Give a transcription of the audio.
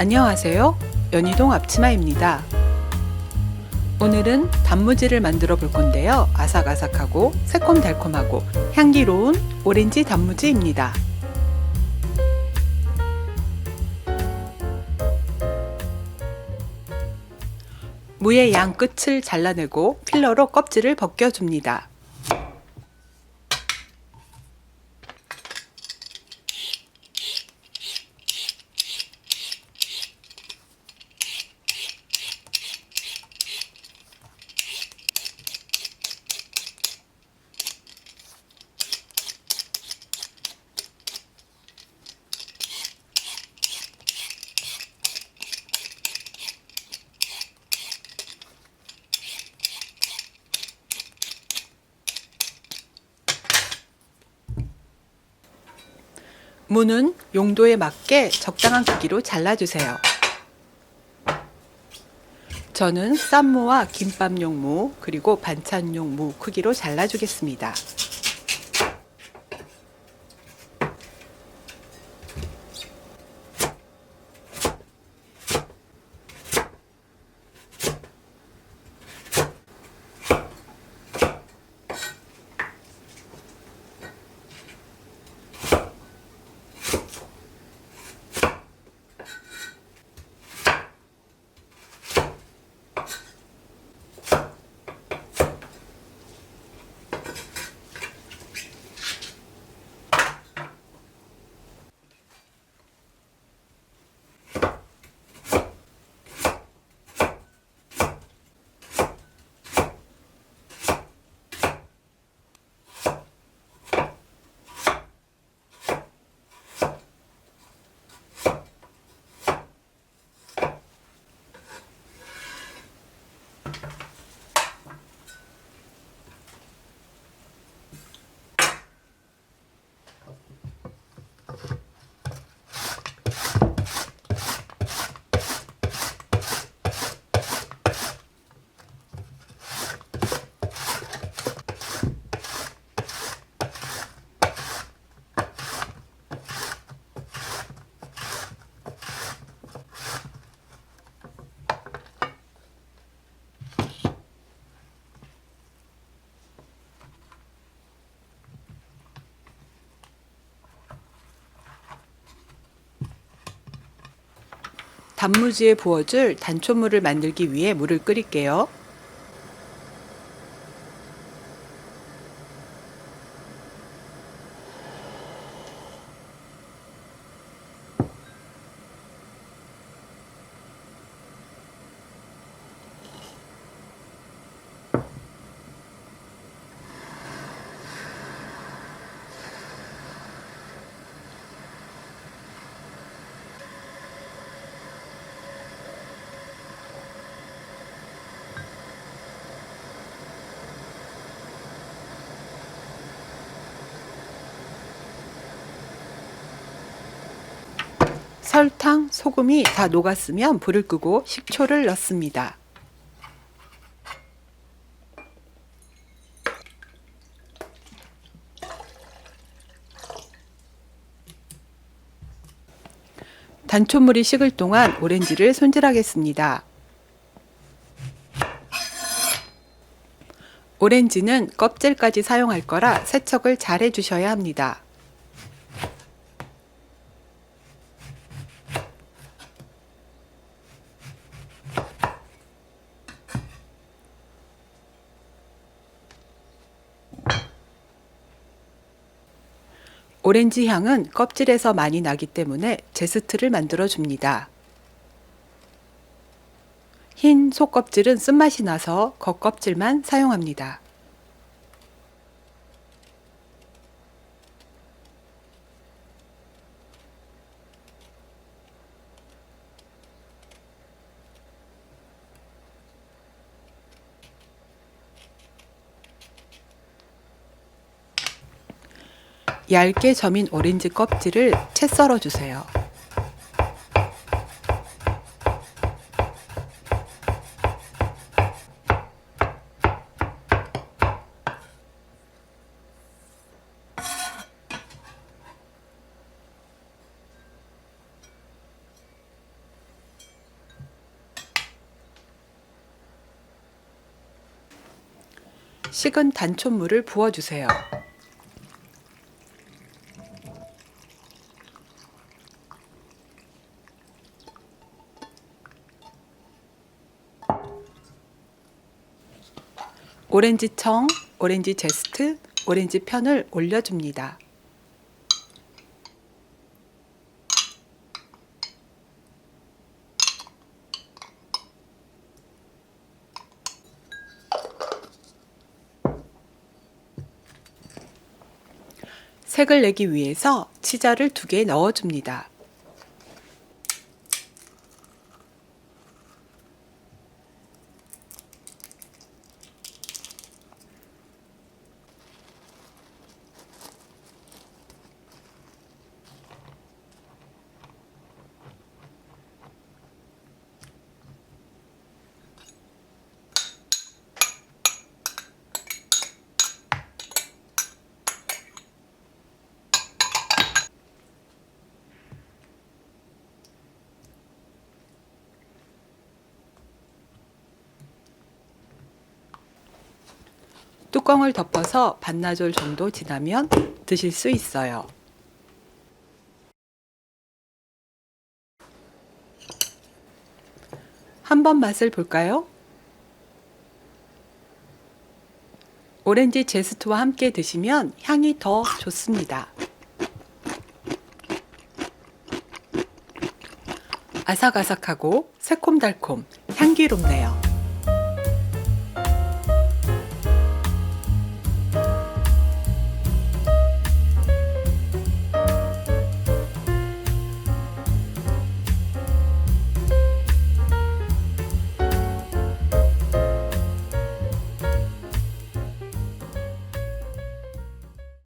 안녕하세요. 연희동 앞치마입니다. 오늘은 단무지를 만들어 볼 건데요. 아삭아삭하고 새콤달콤하고 향기로운 오렌지 단무지입니다. 무의 양 끝을 잘라내고 필러로 껍질을 벗겨줍니다. 무는 용도에 맞게 적당한 크기로 잘라주세요. 저는 쌈무와 김밥용 무 그리고 반찬용 무 크기로 잘라주겠습니다. 단무지에 부어줄 단초물을 만들기 위해 물을 끓일게요. 설탕, 소금이 다 녹았으면 불을 끄고 식초를 넣습니다. 단초물이 식을 동안 오렌지를 손질하겠습니다. 오렌지는 껍질까지 사용할 거라 세척을 잘 해주셔야 합니다. 오렌지 향은 껍질에서 많이 나기 때문에 제스트를 만들어 줍니다. 흰 속껍질은 쓴맛이 나서 겉껍질만 사용합니다. 얇게 점인 오렌지 껍질을 채 썰어 주세요. 식은 단촛물을 부어주세요. 오렌지 청, 오렌지 제스트, 오렌지 편을 올려줍니다. 색을 내기 위해서 치자를 두 개 넣어줍니다. 뚜껑을 덮어서 반나절 정도 지나면 드실 수 있어요. 한번 맛을 볼까요? 오렌지 제스트와 함께 드시면 향이 더 좋습니다. 아삭아삭하고 새콤달콤 향기롭네요.